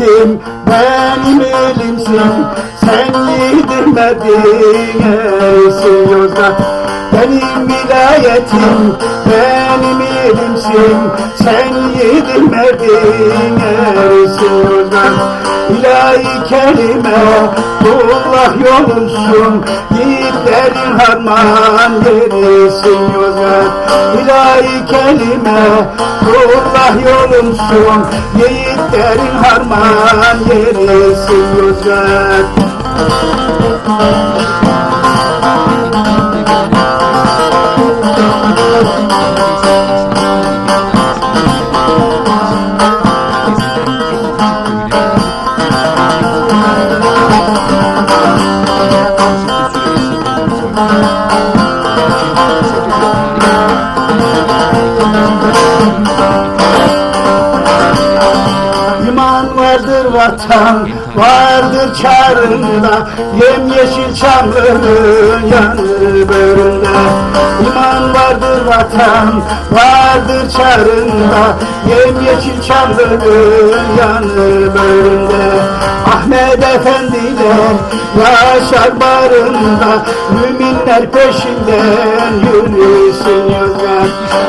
elim benim elimsin. Sen yedirmedin eysin Yozgat Benim vilayetim benim elimsin. Sen yedirmedin eysin Yozgat İlahi kelime Allah yolunsun Yiğitlerin harman yerisin Yozgat. İlahi kelime Allah yolunsun Yiğitlerin harman yerisin Yozgat İman vardır vatan, vardır çarında Yemyeşil çamların yanı böründe İman vardır vatan, vardır çarında Yemyeşil çamların yanı böründe Ahmet efendiler yaşar barında Müminler peşinden yürüsün Yozgat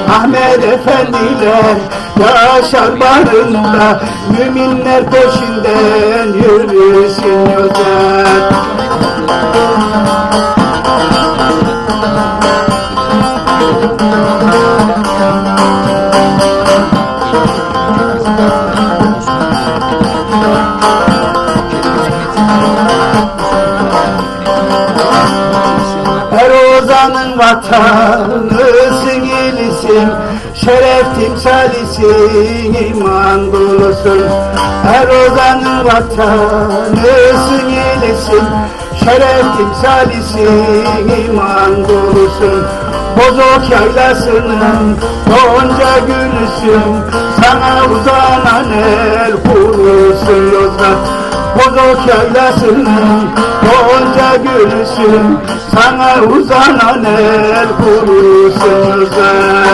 Ahmet efendiler yaşar barında Müminler peşinden yürüsün Yozgat ozanın vatanısın ilisin Şeref timsalisin iman dolusun Her ozanın vatanısın ilisin Şeref timsalisin iman dolusun Bozok yaylasının gonca gülüsün Sana uzanan el kurusun Yozgat Bozok yaylasının gonca gülüsün Sana uzanan el kurusun Yozgat